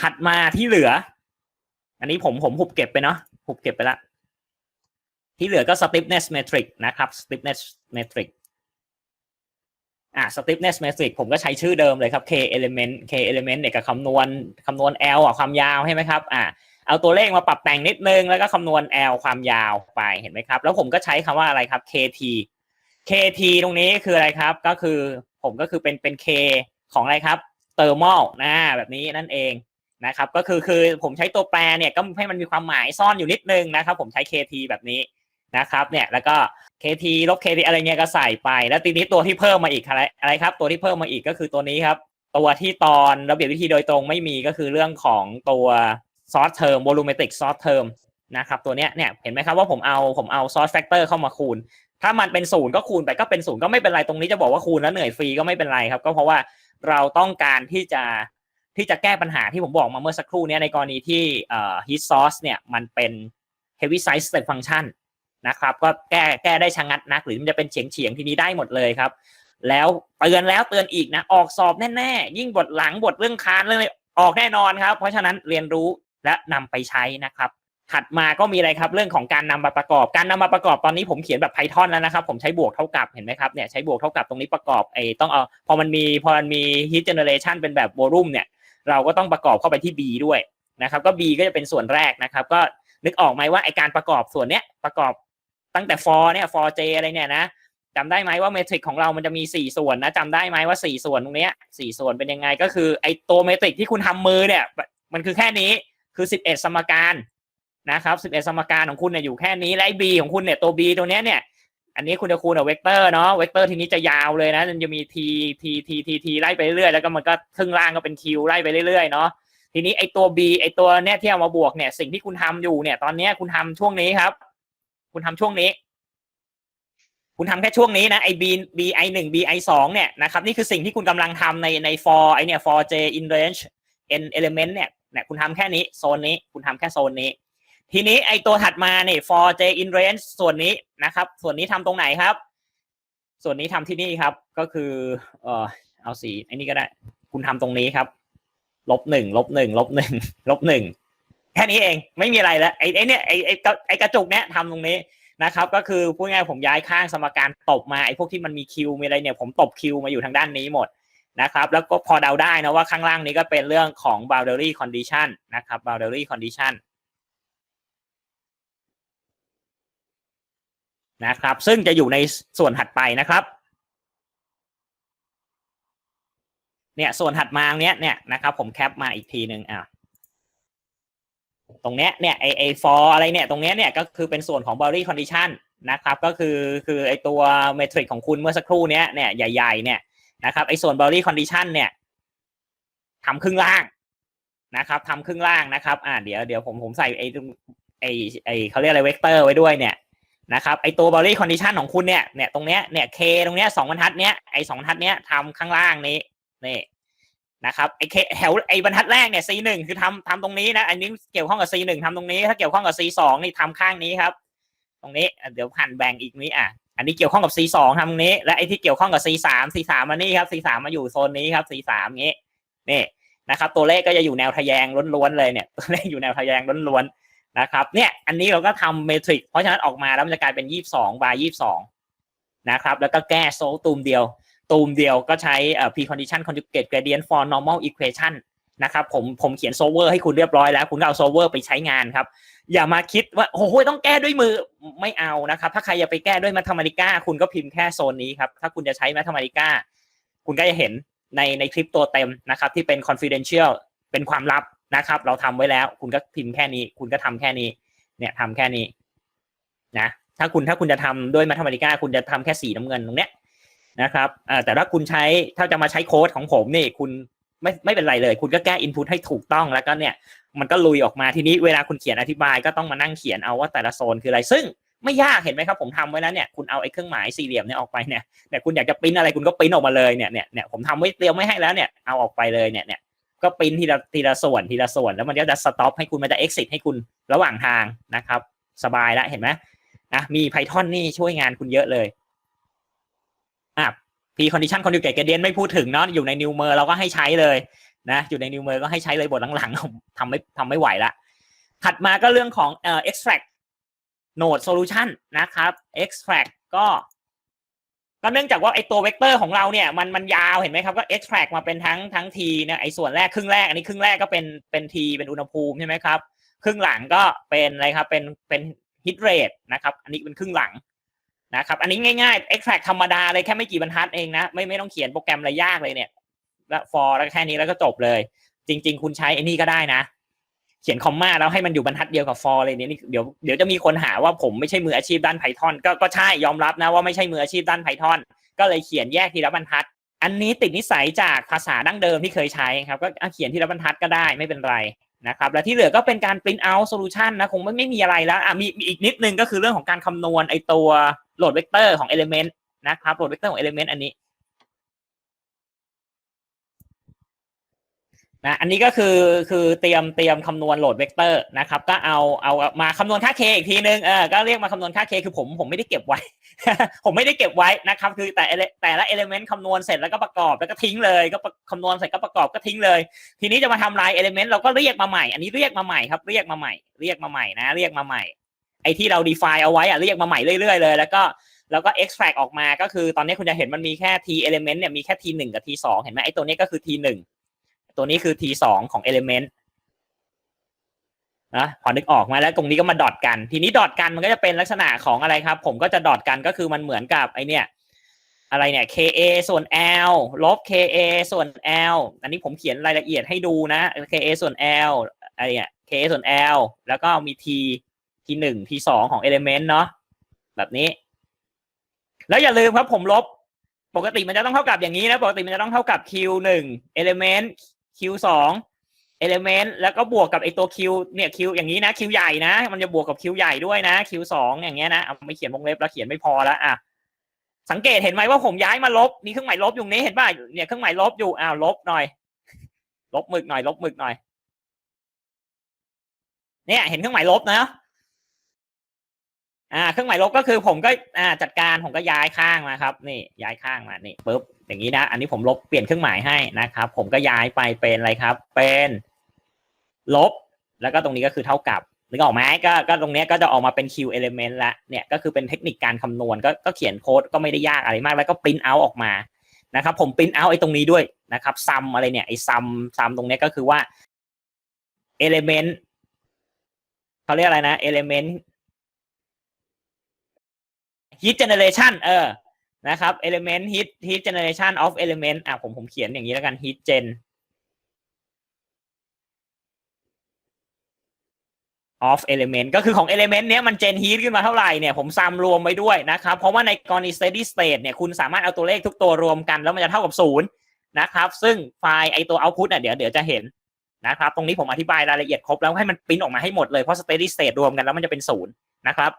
ถัดมาที่เหลือ อันนี้ผมผมหุบเก็บไปเนาะหุบเก็บไปละ ที่เหลือก็ stiffness metric นะครับ stiffness metric อ่า stiffness metric ผมก็ใช้ชื่อเดิมเลยครับ k element k element เนี่ยกับคำนวณคำนวณ l อะความยาวใช่ไหมครับอ่าเอาตัวเลขมาปรับแต่งนิดนึง แล้วก็คำนวณ l ความยาวไปเห็นไหมครับ แล้วผมก็ใช้คำว่าอะไรครับ kt kt ตรงนี้คืออะไรครับ ก็คือผมก็คือเป็นเป็น k ของอะไรครับ thermal นะแบบนี้นั่นเอง นะครับก็คือคือผมใช้ตัวแปรเนี่ยก็ให้มันมีความหมายซ่อนอยู่นิดนึงนะครับ ผมใช้ kt แบบนี้นะครับเนี่ยแล้วก็ kt ลบ kt อะไรเงี้ยก็ใส่ไป แล้วทีนี้ตัวที่เพิ่มมาอีกอะไรอะไรครับ ตัวที่เพิ่มมาอีกก็คือตัวนี้ครับ ตัวที่ตอนระเบียบวิธีโดยตรงไม่มีก็คือเรื่องของตัว source term volumetric source term นะครับตัวเนี้ยเนี่ยเห็นไหมครับว่าผมเอาผมเอา source factor เข้ามาคูณ ถ้ามันเป็นศูนย์ก็คูณไปก็เป็นศูนย์ก็ไม่เป็นไรตรงนี้จะบอกว่าคูณแล้วเหนื่อยฟรีก็ไม่เป็นไรครับ ก็เพราะว่าเราต้องการที่จะ ที่จะแก้ปัญหาที่ผมบอกมาเมื่อสักครู่นี้ในกรณีที่เอ่อ heat source เนี่ยมันเป็น heavy size step function นะครับก็แก้แก้ได้ชะงัดนัก หรือมันจะเป็นเฉียงเฉียงทีนี้ได้หมดเลยครับ แล้วเตือนแล้วเตือนอีกนะ ออกสอบแน่ๆ ยิ่งบทหลังบทเรื่องคานเรื่องอะไรออกแน่นอนครับ เพราะฉะนั้นเรียนรู้และนำไปใช้นะครับถัดมาก็มีอะไรครับเรื่องของการนำมาประกอบ การนำมาประกอบตอนนี้ผมเขียนแบบ Python แล้วนะครับ ผมใช้บวกเท่ากับเห็นไหมครับเนี่ยใช้บวกเท่ากับตรงนี้ประกอบไอ้ต้องเอาพอมันมีพอมันมี heat generation เป็นแบบ volume เนี่ย เราก็ต้องประกอบเข้าไปที่ B ด้วยนะครับก็ B ก็จะเป็นส่วนแรกนะครับ ก็นึกออกไหมว่าไอการประกอบส่วนเนี้ยประกอบตั้งแต่ for เนี่ย for j อะไรเนี่ยนะจำได้ไหมว่าเมทริกของเรามันจะมี 4 ส่วนนะจำได้ไหมว่า 4 ส่วนตรงเนี้ย4ส่วนเป็นยังไงก็คือไอตัวเมทริกที่คุณทำมือเนี่ยมันคือแค่นี้คือ 11 สมการนะครับ 11 สมการของคุณเนี่ยอยู่แค่นี้และไอ b ของคุณเนี่ยตัว b ตัวเนี้ยเนี่ย อันนี้คุณจะคูณกับเวกเตอร์เนาะเวกเตอร์ทีนี้จะยาวเลยนะมันจะมี t t t t t ไล่ไปเรื่อยแล้วก็มันก็ครึ่งล่างก็เป็น q ไล่ไปเรื่อยๆเนาะทีนี้ไอตัว b ไอตัวเนี้ยที่เอามาบวกเนี่ย สิ่งที่คุณทำอยู่เนี่ย ตอนนี้คุณทำช่วงนี้ครับ คุณทำช่วงนี้ คุณทำแค่ช่วงนี้นะไอ b b i หนึ่ง b i สองเนี่ยนะครับนี่คือสิ่งที่คุณกำลังทำในใน for ไอเนี่ย for j in range n element เนี่ยเนี่ยคุณทำแค่นี้โซนนี้ คุณทำแค่โซนนี้ ทีนี้ไอตัวถัดมาเนี่ย for j in range ส่วนนี้นะครับ ส่วนนี้ทำตรงไหนครับ ส่วนนี้ทำที่นี่ครับ ก็คือเออเอาสีไอ้นี่ก็ได้ คุณทำตรงนี้ครับ ลบหนึ่งลบหนึ่งลบหนึ่งลบหนึ่งแค่นี้เองไม่มีอะไรแล้วไอ้ไอ้เนี่ยไอ้ไอ้ไอ้กระจุกเนี้ยทำตรงนี้นะครับ ก็คือพูดง่ายๆผมย้ายข้างสมการตบมาไอ้พวกที่มันมีคิวมีอะไรเนี่ย ผมตบคิวมาอยู่ทางด้านนี้หมดนะครับ แล้วก็พอเดาได้นะว่าข้างล่างนี้ก็เป็นเรื่องของ boundary condition นะครับ boundary condition นะครับ ซึ่งจะอยู่ในส่วนถัดไปนะครับเนี่ยส่วนถัดมาเนี้ยเนี่ยนะครับผมแคปมาอีกทีหนึ่งอะตรงเนี้ยเนี่ยไอไอฟออะไรเนี่ยตรงเนี้ยเนี่ยก็คือเป็นส่วนของ boundary condition นะครับก็คือคือไอตัวเมทริกของคุณเมื่อสักครู่เนี้ยเนี่ยใหญ่ๆเนี่ยนะครับไอส่วน boundary condition เนี่ยทำครึ่งล่างนะครับทำครึ่งล่างนะครับอ่าเดี๋ยวเดี๋ยวผมผมใส่ไอไอไอเขาเรียกอะไรเวกเตอร์ไว้ด้วยเนี่ย นะครับไอตัว boundary condition ของคุณเนี่ยเนี่ยตรงเนี้ยเนี่ย k ตรงเนี้ยสองบรรทัดเนี้ยไอสองบรรทัดเนี้ยทำข้างล่างนี้นี่นะครับไอเคแถวไอบรรทัดแรกเนี่ย c หนึ่งคือทำทำตรงนี้นะอันนี้เกี่ยวข้องกับ c หนึ่งทำตรงนี้ถ้าเกี่ยวข้องกับ c สองนี่ทำข้างนี้ครับ ตรงนี้เดี๋ยวหั่นแบ่งอีกนี้อะอันนี้เกี่ยวข้องกับ c สองทำตรงนี้ และไอที่เกี่ยวข้องกับ c สาม c สามมานี่ครับ c สามมาอยู่โซนนี้ครับ c สามงี้นี่นะครับ ตัวเลขก็จะอยู่แนวทะแยงล้วนๆเลยเนี่ย ตัวเลขอยู่แนวทะแยงล้วนๆ นะครับเนี่ยอันนี้เราก็ทำเมทริกเพราะฉะนั้นออกมาแล้วมันจะกลายเป็นยี่สิบสองบายยี่สิบสองนะครับ แล้วก็แก้โซลตูมเดียว ตูมเดียวก็ใช้เอ่อ precondition conjugate gradient for normal equation นะครับผมผมเขียนโซเวอร์ให้คุณเรียบร้อยแล้ว คุณก็เอาโซเวอร์ไปใช้งานครับ อย่ามาคิดว่าโอ้โหต้องแก้ด้วยมือไม่เอานะครับ ถ้าใครอยากไปแก้ด้วย mathematica คุณก็พิมพ์แค่โซนนี้ครับ ถ้าคุณจะใช้ mathematica คุณก็จะเห็นในในคลิปตัวเต็มนะครับ ที่เป็น confidential เป็นความลับ นะครับ เราทำไว้แล้ว คุณก็พิมพ์แค่นี้ คุณก็ทำแค่นี้ เนี่ยทำแค่นี้นะถ้าคุณถ้าคุณจะทำด้วยมัธมาติกาคุณจะทำแค่สีน้ำเงินตรงเนี้ยนะครับแต่ถ้าคุณใช้ถ้าจะมาใช้โค้ดของผมนี่คุณไม่ไม่เป็นไรเลย คุณก็แก้อินพุตให้ถูกต้องแล้วก็เนี่ย มันก็ลุยออกมาทีนี้เวลาคุณเขียนอธิบายก็ต้องมานั่งเขียนเอาว่าแต่ละโซนคืออะไรซึ่งไม่ยากเห็นไหมครับผมทำไว้แล้วเนี่ยคุณเอาไอ้เครื่องหมายสี่เหลี่ยมเนี่ยออกไปเนี่ยเนี่ยคุณอยากจะปริ้นอะไรคุณก็ปริ้นออกมาเลยเนี่ยเนี่ยเนี่ยผมทำไว้เตรียมไม่ให้แล้วเนี่ยเอาออกไปเลยเนี่ยเนี่ย ก็ปริ้นทีละทีละส่วนทีละส่วน แล้วมันก็จะสต็อปให้คุณมันจะ exit ให้คุณระหว่างทางนะครับ สบายแล้วเห็นไหมนะมี Python นี่ช่วยงานคุณเยอะเลยอะ p condition conjugate gradient ไม่พูดถึงเนาะอยู่ใน new mer เราก็ให้ใช้เลยนะอยู่ใน New Mer ก็ให้ใช้เลยบทหลังๆทำไม่ทำไม่ไหวละถัดมาก็เรื่องของเอ่อ extract node solution นะครับ extract ก็ ก็เนื่องจากว่าไอตัวเวกเตอร์ของเราเนี่ยมันมันยาวเห็นไหมครับก็ extract มาเป็นทั้งทั้งทีนะไอส่วนแรกครึ่งแรกอันนี้ครึ่งแรกก็เป็นเป็นทีเป็นอุณหภูมิใช่ไหมครับครึ่งหลังก็เป็นอะไรครับเป็นเป็นฮิตเรทนะครับอันนี้เป็นครึ่งหลังนะครับอันนี้ง่ายๆ extract ธรรมดาเลยแค่ไม่กี่บรรทัดเองนะไม่ไม่ต้องเขียนโปรแกรมอะไรยากเลยเนี่ยแล้ว for แล้วแค่นี้แล้วก็จบเลย จริง ๆ คุณใช้ไอ้นี่ก็ได้นะ เขียนคอมมาแล้วให้มันอยู่บรรทัดเดียวกับ for เลยเนี่ยนี่เดี๋ยวเดี๋ยวจะมีคนหาว่าผมไม่ใช่มืออาชีพด้าน Python ก็ก็ใช่ยอมรับนะว่าไม่ใช่มืออาชีพด้าน Python ก็เลยเขียนแยกทีละบรรทัด อันนี้ติดนิสัยจากภาษาดั้งเดิมที่เคยใช้ครับก็เขียนทีละบรรทัดก็ได้ไม่เป็นไรนะครับและที่เหลือก็เป็นการ print out solution นะคงไม่ไม่มีอะไรแล้วอะมีมีอีกนิดนึงก็คือเรื่องของการคำนวณไอตัวโหลดเวกเตอร์ของ element นะครับโหลดเวกเตอร์ของ element อันนี้ นะอันนี้ก็คือคือเตรียมเตรียมคำนวณโหลดเวกเตอร์นะครับก็เอาเอามาคำนวณค่า k อีกทีนึงเออก็เรียกมาคำนวณค่า k คือผมผมไม่ได้เก็บไว้ ผมไม่ได้เก็บไว้นะครับคือแต่แต่ละเอลิเมนต์คำนวณเสร็จแล้วก็ประกอบแล้วก็ทิ้งเลยก็คำนวณเสร็จก็ประกอบก็ทิ้งเลย ทีนี้จะมาทำลายเอลิเมนต์เราก็เรียกมาใหม่อันนี้เรียกมาใหม่ครับเรียกมาใหม่ เรียกมาใหม่นะ เรียกมาใหม่ ไอที่เรา define เอาไว้อะเรียกมาใหม่เรื่อยๆเลย แล้วก็แล้วก็ extract ออกมาก็คือตอนนี้คุณจะเห็นมันมีแค่ t element เนี่ยมีแค่ t หนึ่งกับ t สองเห็นไหมไอ้ตัวนี้ก็คือ t หนึ่ง ตัวนี้คือ t สองของ element นะพอนึกออกมาแล้วตรงนี้ก็มาดอทกัน ทีนี้ดอทกันมันก็จะเป็นลักษณะของอะไรครับ ผมก็จะดอทกันก็คือมันเหมือนกับไอเนี่ยอะไรเนี่ย ka ส่วน l ลบ ka ส่วน l อันนี้ผมเขียนรายละเอียดให้ดูนะ ka ส่วน l อะไรเนี่ย ka ส่วน l แล้วก็มี t t หนึ่ง t สองของ element เนาะแบบนี้ แล้วอย่าลืมครับผมลบ ปกติมันจะต้องเท่ากับอย่างนี้นะ ปกติมันจะต้องเท่ากับ q หนึ่ง element q สอง element แล้วก็บวกกับไอตัว q เนี่ย q อย่างนี้นะ q ใหญ่นะ มันจะบวกกับ q ใหญ่ด้วยนะ q สองอย่างเงี้ยนะเอาไม่เขียนวงเล็บแล้วเขียนไม่พอแล้วอะสังเกตเห็นไหมว่าผมย้ายมาลบมีเครื่องหมายลบอยู่นี้เห็นป่ะเนี่ยเครื่องหมายลบอยู่อ้าวลบหน่อย ลบหมึกหน่อย ลบหมึกหน่อยเนี่ยเห็นเครื่องหมายลบนะ อ่าเครื่องหมายลบก็คือผมก็อ่าจัดการผมก็ย้ายข้างมาครับนี่ย้ายข้างมานี่ปุ๊บอย่างนี้นะ อันนี้ผมลบเปลี่ยนเครื่องหมายให้นะครับ ผมก็ย้ายไปเป็นอะไรครับ เป็นลบ แล้วก็ตรงนี้ก็คือเท่ากับนึกออกไหมก็ก็ตรงนี้ก็จะออกมาเป็น Q element ละเนี่ยก็คือเป็นเทคนิคการคำนวณก็ก็เขียนโค้ดก็ไม่ได้ยากอะไรมาก แล้วก็ print out ออกมานะครับ ผม print out ไอ้ตรงนี้ด้วยนะครับซัมอะไรเนี่ยไอ้ซัมซัมตรงนี้ก็คือว่า element เขาเรียกอะไรนะ element heat generation เออนะครับ element heat heat generation of element อะผมผมเขียนอย่างนี้แล้วกัน heat gen of element ก็คือของ element เนี้ยมัน gen heat ขึ้นมาเท่าไหร่เนี่ยผมซัมรวมไว้ด้วยนะครับ เพราะว่าในกรณี steady state เนี่ยคุณสามารถเอาตัวเลขทุกตัวรวมกัน แล้วมันจะเท่ากับศูนย์นะครับ ซึ่งไฟล์ไอตัว output อะเดี๋ยวเดี๋ยวจะเห็นนะครับ ตรงนี้ผมอธิบายรายละเอียดครบแล้วให้มันปริ้นออกมาให้หมดเลย เพราะ steady state รวมกันแล้วมันจะเป็นศูนย์นะครับ